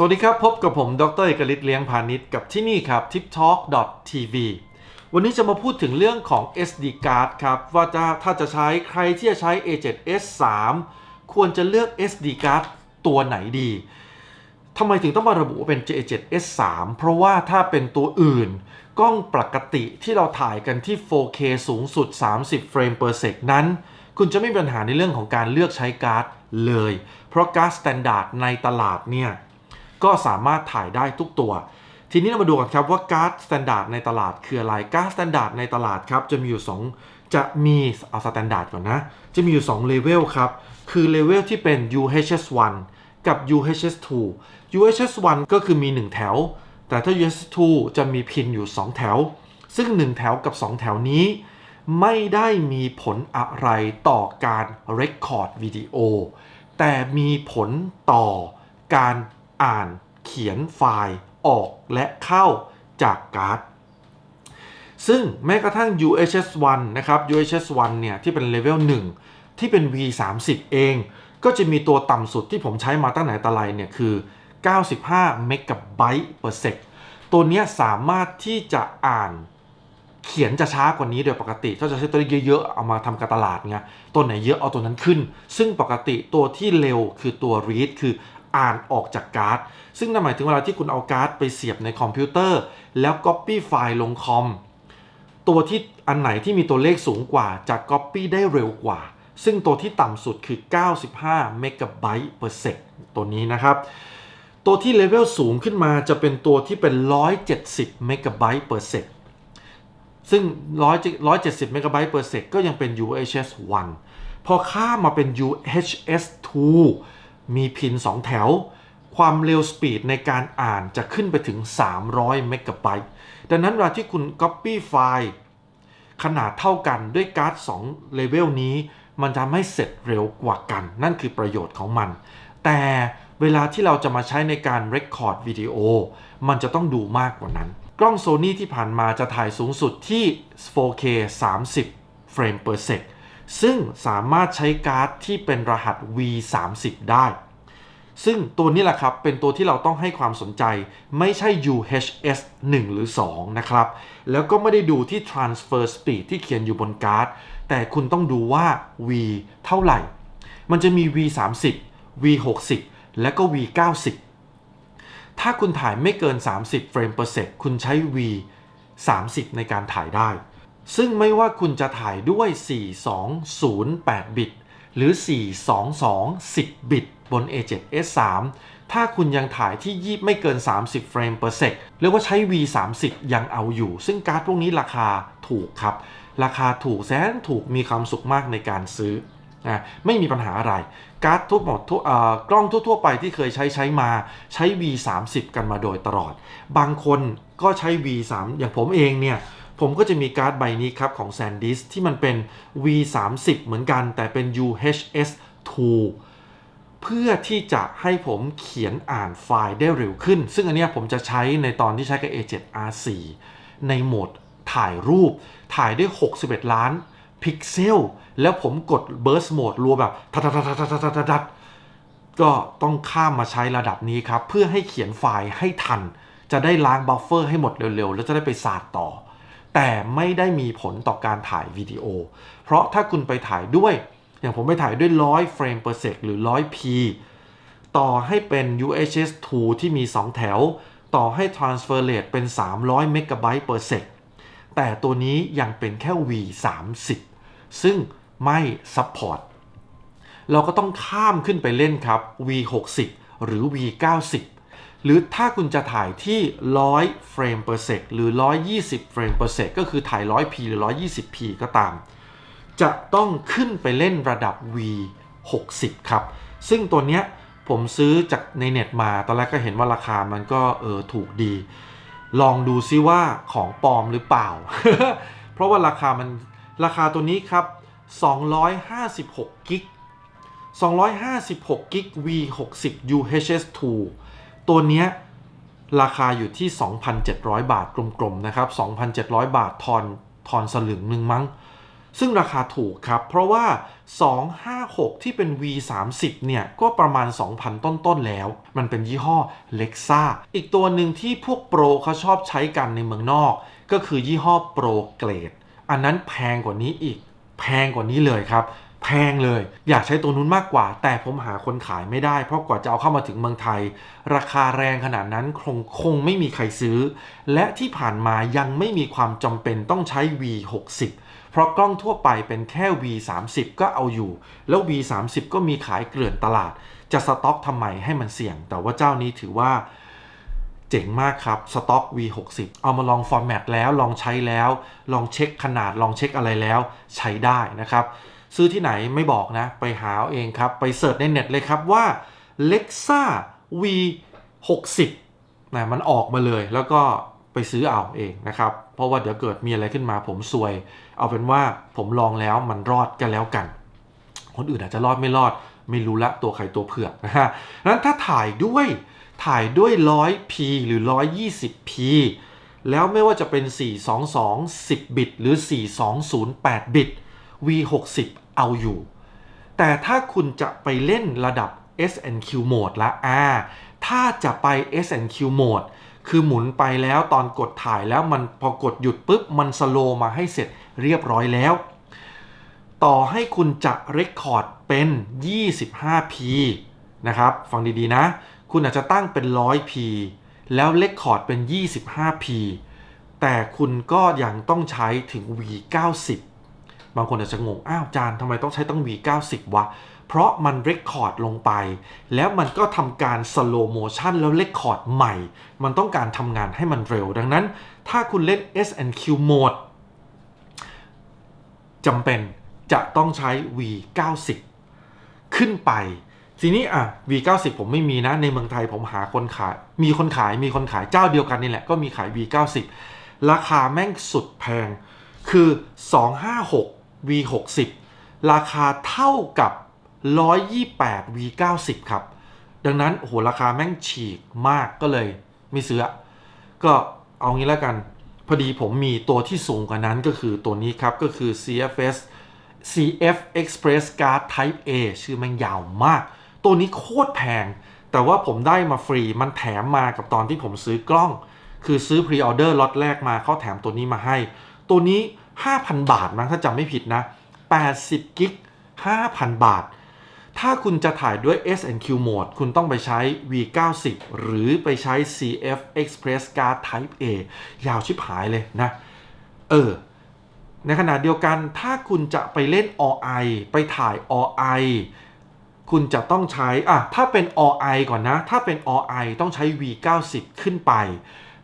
สวัสดีครับ พบกับผมดรเอกฤทธิ์เลี้ยงพาณิชย์กับที่นี่ครับ tiptalk.tv วันนี้จะมาพูดถึงเรื่องของ SD card ครับ ว่าจะถ้าจะใช้ใครที่จะใช้ A7S3 ควรจะเลือก SD card ตัวไหนดีทำไมถึงต้องมาระบุว่าเป็น J7S3 เพราะว่าถ้าเป็นตัวอื่น กล้องปกติที่เราถ่ายกันที่ 4K สูงสุด 30 เฟรม per sec นั้น คุณจะไม่มีปัญหาในเรื่องของการเลือกใช้การ์ดเลย เพราะการ์ดสแตนดาร์ดในตลาดเนี่ย ก็สามารถถ่ายได้ทุกตัว ทีนี้เรามาดูกันครับว่าการ์ดสแตนดาร์ดในตลาดคืออะไรการ์ดสแตนดาร์ดในตลาดครับจะมีอยู่ 2 จะมีเอาสแตนดาร์ดก่อนนะ จะมีอยู่2เลเวลครับคือเลเวลที่เป็น UHS1 กับ UHS2 UHS1 ก็คือมี 1 แถว แต่ถ้า UHS2 จะมีพินอยู่ 2 แถว ซึ่ง 1 แถวกับ 2 แถวนี้ ไม่ได้มีผลอะไรต่อการ Record วิดีโอแต่มีผลต่อการ อ่านเขียนไฟล์ออกและเข้าจากการ์ด ซึ่งแม้กระทั่ง UHS1 นะครับ UHS1 เนี่ย ที่เป็นเลเวล1 ที่เป็น V30 เอง ก็จะมีตัวต่ำสุดที่ผมใช้มาตั้งไหนแต่ไรเนี่ย คือ 95เมกะไบต์เปอร์เซกตัวนี้สามารถที่จะอ่านเขียนจะช้ากว่านี้โดยปกติถ้าจะใช้ตัวเยอะๆ เอามาทำการตลาดไงตัวไหนเยอะเอาตัวนั้นขึ้น ซึ่งปกติตัวที่เร็วคือตัว read คือ อ่านออกจากการ์ด ซึ่งนั่นหมายถึงเวลาที่คุณเอาการ์ดไปเสียบในคอมพิวเตอร์ แล้ว Copy ไฟล์ลงคอม ตัวที่อันไหนที่มีตัวเลขสูงกว่าจะ Copy ได้เร็วกว่า ซึ่งตัวที่ต่ำสุดคือ 95เมกะไบต์เปอร์เซกตัวนี้นะครับ ตัวที่เลเวลสูงขึ้นมาจะเป็นตัวที่เป็น 170เมกะไบต์เปอร์เซกซึ่ง 170เมกะไบต์เปอร์เซกก็ยังเป็น UHS 1พอข้ามมาเป็น UHS 2 มีพิน 2 แถว ความเร็วสปีดในการอ่านจะขึ้นไปถึง 300เมกะไบต์ดังนั้นเวลาที่คุณ Copy ไฟล์ขนาดเท่ากันด้วยการ์ด2เลเวลนี้ มันทำให้เสร็จเร็วกว่ากัน นั่นคือประโยชน์ของมัน แต่เวลาที่เราจะมาใช้ในการ Record วิดีโอ มันจะต้องดูมากกว่านั้น กล้องโซนี่ที่ผ่านมาจะถ่ายสูงสุดที่ 4K 30 เฟรม per sec ซึ่งสามารถใช้การ์ดที่เป็นรหัส V30 ได้ ซึ่งตัวนี้แหละครับ เป็นตัวที่เราต้องให้ความสนใจไม่ใช่ UHS 1 หรือ 2 นะครับ แล้วก็ไม่ได้ดูที่ transfer speed ที่เขียนอยู่บนการ์ด แต่คุณต้องดูว่า V เท่าไหร่ มันจะมี V30 V60 และก็ V90 ถ้าคุณถ่ายไม่เกิน 30 เฟรม per sec คุณใช้ V30 ในการถ่ายได้ ซึ่งไม่ว่าคุณจะถ่ายด้วย 4208 บิต หรือ 422 10 บิต บน A7S3 ถ้าคุณยังถ่ายที่ยีบไม่เกิน 30 เฟรม per sec เรียกว่าใช้ V30 ยังเอาอยู่ ซึ่งการ์ดพวกนี้ราคาถูกครับ ราคาถูกแสนถูกมีความสุขมากในการซื้อนะไม่มีปัญหาอะไร การ์ดทุกหมดกล้องทั่ว ๆ ไปที่เคยใช้ใช้มาใช้ V30 กันมาโดยตลอด บางคนก็ใช้ V3 อย่างผมเองเนี่ย ผมก็จะมีการ์ดใบนี้ครับของ SanDisk ที่มันเป็น V30 เหมือนกัน แต่เป็น UHS2 เพื่อที่จะให้ผมเขียนอ่านไฟล์ได้เร็วขึ้น ซึ่งอันนี้ผมจะใช้ในตอนที่ใช้กับ A7R4 ในโหมดถ่ายรูป ถ่ายได้ 61 ล้านพิกเซล แล้วผมกด Burst Mode รัวแบบทัดทัดทัดทัดทัดทัดก็ต้องข้ามมาใช้ระดับนี้ครับ เพื่อให้เขียนไฟล์ให้ทัน จะได้ล้างบัฟเฟอร์ให้หมดเร็วๆ แล้วจะได้ไปสาดต่อ แต่ไม่ได้มีผลต่อการถ่ายวิดีโอ เพราะถ้าคุณไปถ่ายด้วย อย่างผมไปถ่ายด้วย100เฟรม per sec หรือ 100p ต่อให้เป็น UHS 2 ที่มี 2 แถว ต่อให้ transfer rate เป็น 300 m b per sec แต่ตัวนี้ยังเป็นแค่ V30 ซึ่งไม่ support เราก็ต้องข้ามขึ้นไปเล่นครับ V60 หรือ V90 หรือถ้าคุณจะถ่ายที่ 100 เฟรม per sec หรือ 120 เฟรม per sec ก็คือถ่าย 100p หรือ 120p ก็ตาม จะต้องขึ้นไปเล่นระดับ V60 ครับ ซึ่งตัวเนี้ยผมซื้อจากในเน็ตมา ตอนแรกก็เห็นว่าราคามันก็เออถูกดี ลองดูซิว่าของปลอมหรือเปล่า เพราะว่าราคามันราคาตัวนี้ครับ 256กิก256กิก V60 UHS2 ตัวเนี้ยราคาอยู่ที่ 2,700 บาทกลมๆนะครับ 2,700 บาททอนทอนสลึงหนึ่งมั้ง ซึ่งราคาถูกครับ เพราะว่า 256 ที่เป็น V30 เนี่ย ก็ประมาณ 2,000 ต้นๆแล้ว มันเป็นยี่ห้อเล็กซ่าอีกตัวหนึ่งที่พวกโปรเขาชอบใช้กันในเมืองนอก ก็คือยี่ห้อโปรเกรดอันนั้นแพงกว่านี้อีก แพงกว่านี้เลยครับ พงเลย อยากใช้ตัวนู้นมากกว่า แต่ผมหาคนขายไม่ได้ เพราะกว่าจะเอาเข้ามาถึงเมืองไทย ราคาแรงขนาดนั้นคงคงไม่มีใครซื้อ และที่ผ่านมายังไม่มีความจำเป็นต้องใช้ V60 เพราะกล้องทั่วไปเป็นแค่ V30 ก็เอาอยู่ แล้ว V30 ก็มีขายเกลื่อนตลาด จะสต็อกทำไมให้มันเสี่ยง แต่ว่าเจ้านี้ถือว่าเจ๋งมากครับ สต็อก V60 เอามาลองฟอร์แมตแล้ว ลองใช้แล้ว ลองเช็คขนาด ลองเช็คอะไรแล้ว ใช้ได้นะครับ ซื้อที่ไหนไม่บอกนะ ไปหาเอาเองครับ ไปเสิร์ชในเน็ตเลยครับว่า Lexa V60 นะมันออกมาเลยแล้วก็ไปซื้อเอาเองนะครับ เพราะว่าเดี๋ยวเกิดมีอะไรขึ้นมาผมซวย เอาเป็นว่าผมลองแล้วมันรอดกันแล้วกัน คนอื่นอาจจะรอดไม่รอด ไม่รู้ละตัวใครตัวเผือกนะฮะนั้นถ้าถ่ายด้วยถ่ายด้วย 100p หรือ 120p แล้วไม่ว่าจะเป็น 422 10 บิต หรือ 4208 บิต V60 เอาอยู่ แต่ถ้าคุณจะไปเล่นระดับ SNQ mode ละอ่าถ้าจะไป SNQ mode คือหมุนไปแล้วตอนกดถ่ายแล้วมันพอกดหยุดปุ๊บ มันสโลมาให้เสร็จเรียบร้อยแล้ว ต่อให้คุณจะเรคคอร์ดเป็น 25p นะครับ ฟังดีๆนะ คุณอาจจะตั้งเป็น 100p แล้วเรคคอร์ดเป็น 25p แต่คุณก็ยังต้องใช้ถึง v90 บางคนอาจจะงง อ้าวจานทำไมต้องใช้ตั้ง v90 วะ เพราะมันเรคคอร์ดลงไป แล้วมันก็ทำการสโลโมชันแล้วเรคคอร์ดใหม่ มันต้องการทำงานให้มันเร็ว ดังนั้น ถ้าคุณเล่น SNQ mode จำเป็นจะต้องใช้ V90 ขึ้นไป ทีนี้อะ V90 ผมไม่มีนะ ในเมืองไทยผมหาคนขาย มีคนขาย มีคนขายเจ้าเดียวกันนี่แหละ ก็มีขาย V90 ราคาแม่งสุดแพง คือ 256 V60 ราคาเท่ากับ 128 V90 ครับ ดังนั้นโอ้โหราคาแม่งฉีกมากก็เลยไม่ซื้อ ก็เอางี้แล้วกัน พอดีผมมีตัวที่สูงกว่านั้นก็คือตัวนี้ครับ ก็คือ CFS CF Express Card Type A ชื่อแม่งยาวมาก ตัวนี้โคตรแพง แต่ว่าผมได้มาฟรีมันแถมมากับตอนที่ผมซื้อกล้อง คือซื้อพรีออเดอร์ล็อตแรกมาเขาแถมตัวนี้มาให้ ตัวนี้ 5,000 บาทมั้งถ้าจำไม่ผิดนะ 80 กิก 5,000 บาท ถ้าคุณจะถ่ายด้วย S&Q mode คุณต้องไปใช้ V90 หรือไปใช้ CF Express Card Type A ยาวชิบหายเลยนะ เออ ในขณะเดียวกันถ้าคุณจะไปเล่น OI ไปถ่าย OI คุณจะต้องใช้อะถ้าเป็น OI ก่อนนะ ถ้าเป็น OI ต้องใช้ V90 ขึ้นไป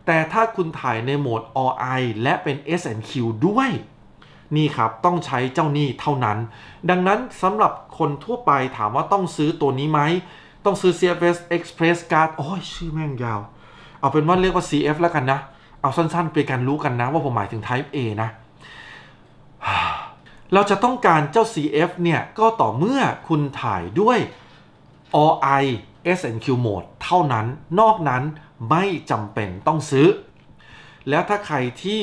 แต่ถ้าคุณถ่ายในโหมด OI และเป็น S&Q ด้วย นี่ครับต้องใช้เจ้านี่เท่านั้น ดังนั้นสำหรับคนทั่วไปถามว่าต้องซื้อตัวนี้ไหม ต้องซื้อ CFS Express Card โอ้ยชื่อแม่งยาว เอาเป็นว่าเรียกว่า CF แล้วกันนะ เอาสั้นๆ ไปกันรู้กันนะว่าผมหมายถึง Type A นะเราจะต้องการเจ้า CF เนี่ย ก็ต่อเมื่อคุณถ่ายด้วย OI SNQ mode เท่านั้น นอกนั้นไม่จำเป็นต้องซื้อ แล้วถ้าใครที่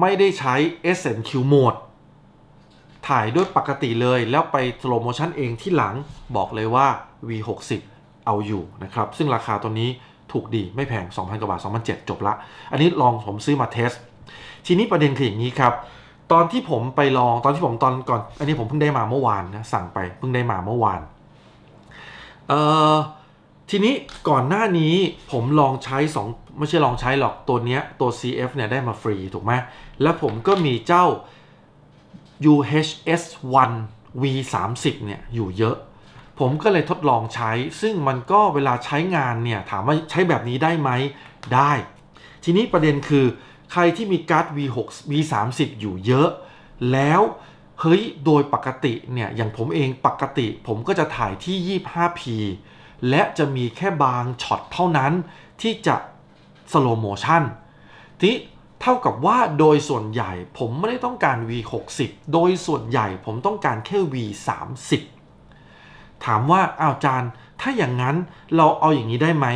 ไม่ได้ใช้ SNQ mode ถ่ายด้วยปกติเลยแล้วไป slow motion เองที่หลังบอกเลยว่า V60 เอาอยู่นะครับ ซึ่งราคาตัวนี้ถูกดีไม่แพง 2,000 กว่าบาท 2,007จบละ อันนี้ลองผมซื้อมาเทส ทีนี้ประเด็นคืออย่างนี้ครับ ตอนที่ผมไปลองตอนที่ผมตอนก่อน อันนี้ผมเพิ่งได้มาเมื่อวานนะสั่งไปเพิ่งได้มาเมื่อวาน เอ่อทีนี้ก่อนหน้านี้ผมลองใช้2ไม่ใช่ลองใช้หรอกตัวเนี้ยตัว CF เนี่ยได้มาฟรีถูกไหมแล้วผมก็มีเจ้า UHS 1 V30 เนี่ยอยู่เยอะ ผมก็เลยทดลองใช้ ซึ่งมันก็เวลาใช้งานเนี่ยถามว่าใช้แบบนี้ได้ไหมได้ ทีนี้ประเด็นคือใครที่มีการ์ด V6 V30 อยู่เยอะ แล้ว เฮ้ยโดยปกติเนี่ยอย่างผมเองปกติผมก็จะถ่ายที่ 25p และจะมีแค่บางช็อตเท่านั้นที่จะสโลโมชันทีเท่ากับว่าโดยส่วนใหญ่ผมไม่ได้ต้องการ V60 โดยส่วนใหญ่ผมต้องการแค่ V30 ถามว่าอ้าวจานถ้าอย่างนั้นเราเอาอย่างนี้ได้ไหม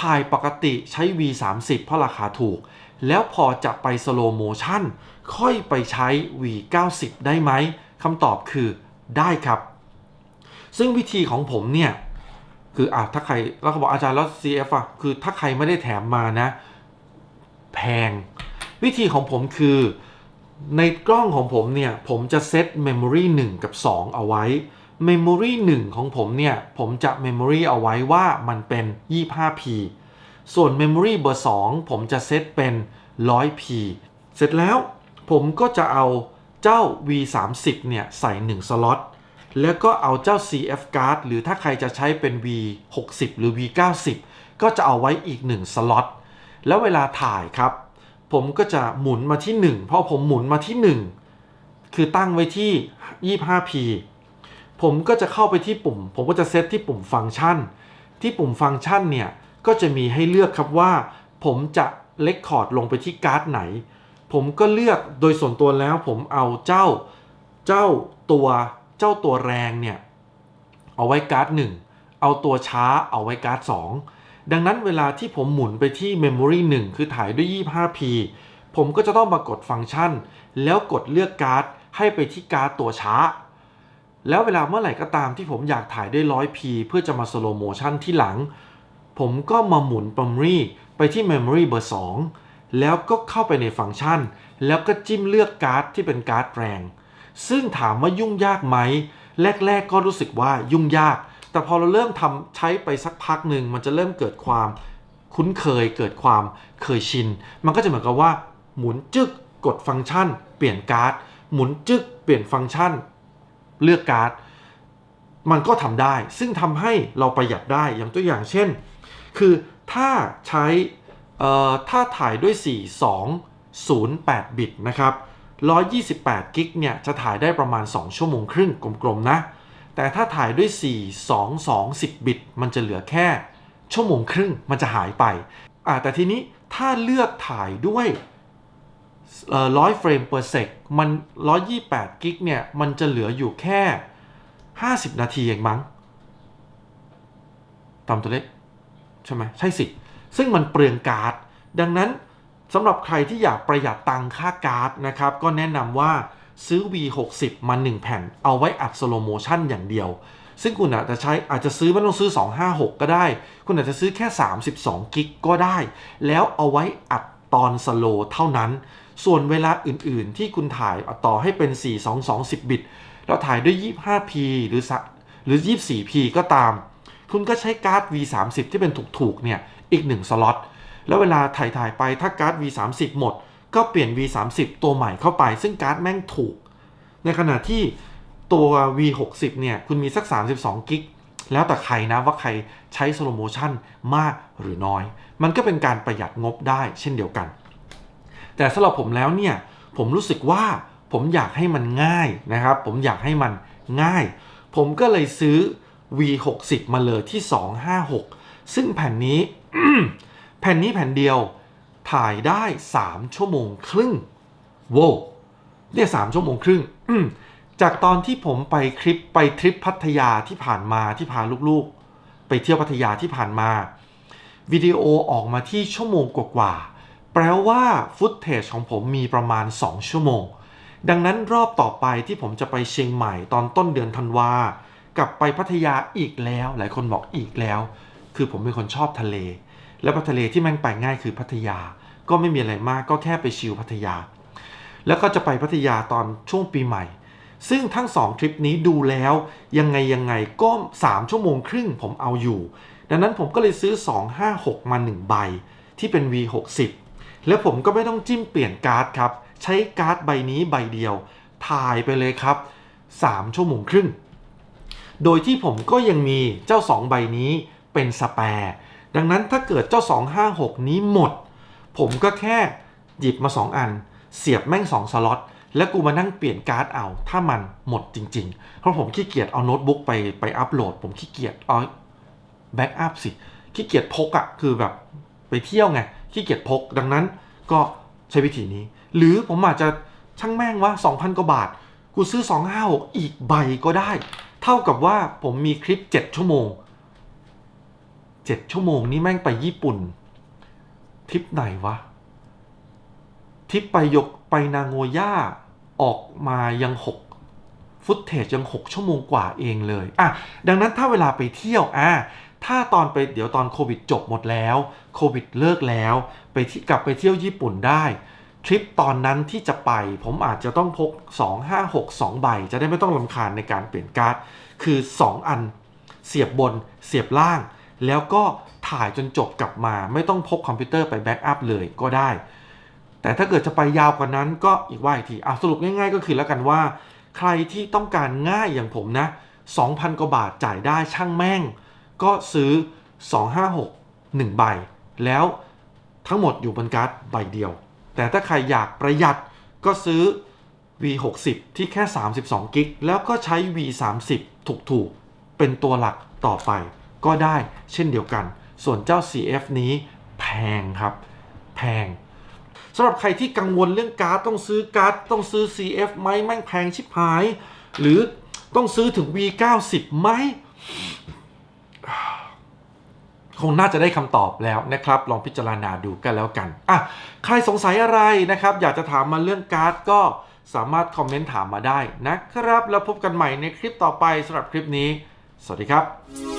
ถ่ายปกติใช้ V30 เพราะราคาถูก แล้วพอจะไปสโลโมชันค่อยไปใช้ V90 ได้ไหมคำตอบคือได้ครับ ซึ่งวิธีของผมเนี่ย คืออะถ้าใครแล้วเขาบอกอาจารย์แล้ว CF อะคือถ้าใครไม่ได้แถมมานะ แพง วิธีของผมคือในกล้องของผมเนี่ย ผมจะเซต Memory 1 กับ 2 เอาไว้ Memory 1 ของผมเนี่ย ผมจะ Memory เอาไว้ว่ามันเป็น 25p ส่วน Memory เบอร์ 2 ผมจะเซตเป็น 100p เสร็จแล้วผมก็จะเอาเจ้า V30 เนี่ยใส่ 1 สล็อต แล้วก็เอาเจ้า CF card หรือถ้าใครจะใช้เป็น V60 หรือ V90 ก็จะเอาไว้อีก 1 สล็อต แล้วเวลาถ่ายครับ ผมก็จะหมุนมาที่ 1 เพราะผมหมุนมาที่ 1 คือตั้งไว้ที่ 25p ผมก็จะเข้าไปที่ปุ่ม ผมก็จะเซตที่ปุ่มฟังก์ชัน ที่ปุ่มฟังก์ชันเนี่ย ก็จะมีให้เลือกครับว่า ผมจะเลคคอร์ดลงไปที่การ์ดไหน ผมก็เลือกโดยส่วนตัวแล้วผมเอาเจ้าเจ้าตัวเจ้าตัวแรงเนี่ย เอาไว้การ์ดหนึ่งเอาตัวช้าเอาไว้การ์ดสองดังนั้นเวลาที่ผมหมุนไปที่ Memory 1 คือถ่ายด้วย 25p ผมก็จะต้องมากดฟังก์ชัน แล้วกดเลือกการ์ดให้ไปที่การ์ดตัวช้า แล้วเวลาเมื่อไหร่ก็ตามที่ผมอยากถ่ายด้วย 100p เพื่อจะมาสโลโมชันที่หลัง ผมก็มาหมุน Memory ไปที่ Memory เบอร์ 2 แล้วก็เข้าไปในฟังก์ชัน แล้วก็จิ้มเลือกการ์ดที่เป็นการ์ดแรง ซึ่งถามว่ายุ่งยากไหม แรก ๆ ก็รู้สึกว่ายุ่งยาก แต่พอเราเริ่มทำใช้ไปสักพักหนึ่งมันจะเริ่มเกิดความคุ้นเคยเกิดความเคยชิน มันก็จะเหมือนกับว่า หมุนจึกกดฟังก์ชัน เปลี่ยนการ์ด หมุนจึกเปลี่ยนฟังก์ชัน เลือกการ์ด มันก็ทำได้ ซึ่งทำให้เราประหยัดได้ อย่างตัวอย่างเช่น คือถ้าใช้ถ้าถ่ายด้วย 4208 บิตนะครับ 128 กิกเนี่ยจะถ่ายได้ประมาณ 2 ชั่วโมงครึ่งกลมๆนะ แต่ถ้าถ่ายด้วย 42210 บิต มันจะเหลือแค่ชั่วโมงครึ่งมันจะหายไปอ่าแต่ทีนี้ถ้าเลือกถ่ายด้วยเอ่อ100เฟรม per sec มัน128 กิกเนี่ย มันจะเหลืออยู่แค่ 50 นาทีเองมั้งตามตัวเลข ใช่ไหมใช่สิ ซึ่งมันเปลืองการ์ด ดังนั้นสำหรับใครที่อยากประหยัดตังค่าการ์ดนะครับ ก็แนะนำว่าซื้อ V60 มา 1 แผ่น เอาไว้อัดสโลโมชันอย่างเดียว ซึ่งคุณอาจจะใช้อาจจะซื้อไม่ต้องซื้อ 256 ก็ได้ คุณอาจจะซื้อแค่ 32 กิกก็ได้ แล้วเอาไว้อัดตอนสโลเท่านั้น ส่วนเวลาอื่นๆ ที่คุณถ่ายต่อให้เป็น 42210 บิต แล้วถ่ายด้วย 25p หรือหรือ 24p ก็ตาม คุณก็ใช้การ์ด V30 ที่เป็นถูกๆเนี่ยอีก 1 สล็อต แล้วเวลาถ่ายถ่ายๆไปถ้าการ์ด V30 หมด ก็เปลี่ยน V30 ตัวใหม่เข้าไป ซึ่งการ์ดแม่งถูก ในขณะที่ตัว V60 เนี่ยคุณมีสัก 32 กิก แล้วแต่ใครนะว่าใครใช้สโลโมชันมากหรือน้อย มันก็เป็นการประหยัดงบได้เช่นเดียวกัน แต่สำหรับผมแล้วเนี่ยผมรู้สึกว่าผมอยากให้มันง่ายนะครับ ผมอยากให้มันง่าย ผมก็เลยซื้อ V60 มาเลยที่ 256 ซึ่งแผ่นนี้ แผ่นนี้แผ่นเดียวถ่ายได้ 3 ชั่วโมงครึ่งโว้เนี่ย3ชั่วโมงครึ่ง จากตอนที่ผมไปคลิปไปทริปพัทยาที่ผ่านมาที่พาลูกๆ ไปเที่ยวพัทยาที่ผ่านมา วิดีโอออกมาที่ชั่วโมงกว่าๆ แปลว่าฟุตเทจของผมมีประมาณ 2 ชั่วโมง ดังนั้นรอบต่อไปที่ผมจะไปเชียงใหม่ตอนต้นเดือนธันวา กลับไปพัทยาอีกแล้ว หลายคนบอกอีกแล้ว คือผมเป็นคนชอบทะเล แล้วทะเลที่ม่งไปง่ายคือพัทยา ก็ไม่มีอะไรมากก็แค่ไปชิลพัทยา แล้วก็จะไปพัทยาตอนช่วงปีใหม่ ซึ่งทั้ง2ทริปนี้ดูแล้วยังไงยังไงก็3ชั่วโมงครึ่งผมเอาอยู่ ดังนั้นผมก็เลยซื้อ 256 มา1ใบที่เป็น V60 แล้วผมก็ไม่ต้องจิ้มเปลี่ยนการ์ดครับ ใช้การ์ดใบนี้ใบเดียว ถ่ายไปเลยครับ 3 ชั่วโมงครึ่ง โดยที่ผมก็ยังมีเจ้า 2 ใบนี้เป็นสแปร์ดังนั้นถ้าเกิดเจ้า 256 นี้หมด ผมก็แค่หยิบมา 2 อัน เสียบแม่ง 2 สล็อตแล้วกูมานั่งเปลี่ยนการ์ดเอา ถ้ามันหมดจริง ๆ เพราะผมขี้เกียจเอาโน้ตบุ๊กไปไปอัปโหลด ผมขี้เกียจเอาแบ็กอัพสิขี้เกียจพกอะคือแบบไปเที่ยวไงขี้เกียจพก ดังนั้นก็ใช้วิธีนี้ หรือผมอาจจะช่างแม่งว่า 2,000 กว่าบาท กูซื้อ 256 อีกใบก็ได้ เท่ากับว่าผมมีคลิป 7 ชั่วโมง 7 ชั่วโมงนี่แม่งไปญี่ปุ่นทริปไหนวะทริปไปยกไปนางโงย่าออกมายัง 6 ฟุตเทจยัง 6 ชั่วโมงกว่าเองเลยอะดังนั้นถ้าเวลาไปเที่ยวอะถ้าตอนไปเดี๋ยวตอนโควิดจบหมดแล้ว โควิดเลิกแล้ว ไปที่กลับไปเที่ยวญี่ปุ่นได้ ทริปตอนนั้นที่จะไป ผมอาจจะต้องพก 2 5 6 2 ใบ จะได้ไม่ต้องลำคาญในการเปลี่ยนการ์ด คือ 2 อัน เสียบบน เสียบล่าง แล้วก็ถ่ายจนจบกลับมา ไม่ต้องพกคอมพิวเตอร์ไปแบ็กอัพเลยก็ได้ แต่ถ้าเกิดจะไปยาวกว่านั้นก็อีกว่าอีกทีอะสรุปง่ายๆ ก็คือแล้วกันว่า ใครที่ต้องการง่ายอย่างผมนะ 2,000 กว่าบาทจ่ายได้ช่างแม่ง ก็ซื้อ 256 1 ใบ แล้วทั้งหมดอยู่บนการ์ดใบเดียว แต่ถ้าใครอยากประหยัดก็ซื้อ V60 ที่แค่ 32กิกแล้วก็ใช้ V30 ถูกๆ เป็นตัวหลักต่อไปก็ได้เช่นเดียวกัน ส่วนเจ้า CF นี้แพงครับ แพงสำหรับใครที่กังวลเรื่องการ์ดต้องซื้อการ์ดต้องซื้อ CF ไหมแม่งแพงชิบหาย หรือต้องซื้อถึง V90 ไหม คงน่าจะได้คำตอบแล้วนะครับ ลองพิจารณาดูกันแล้วกันอะใครสงสัยอะไรนะครับ อยากจะถามมาเรื่องการ์ดก็สามารถคอมเมนต์ถามมาได้นะครับ แล้วพบกันใหม่ในคลิปต่อไปสำหรับคลิปนี้ สวัสดีครับ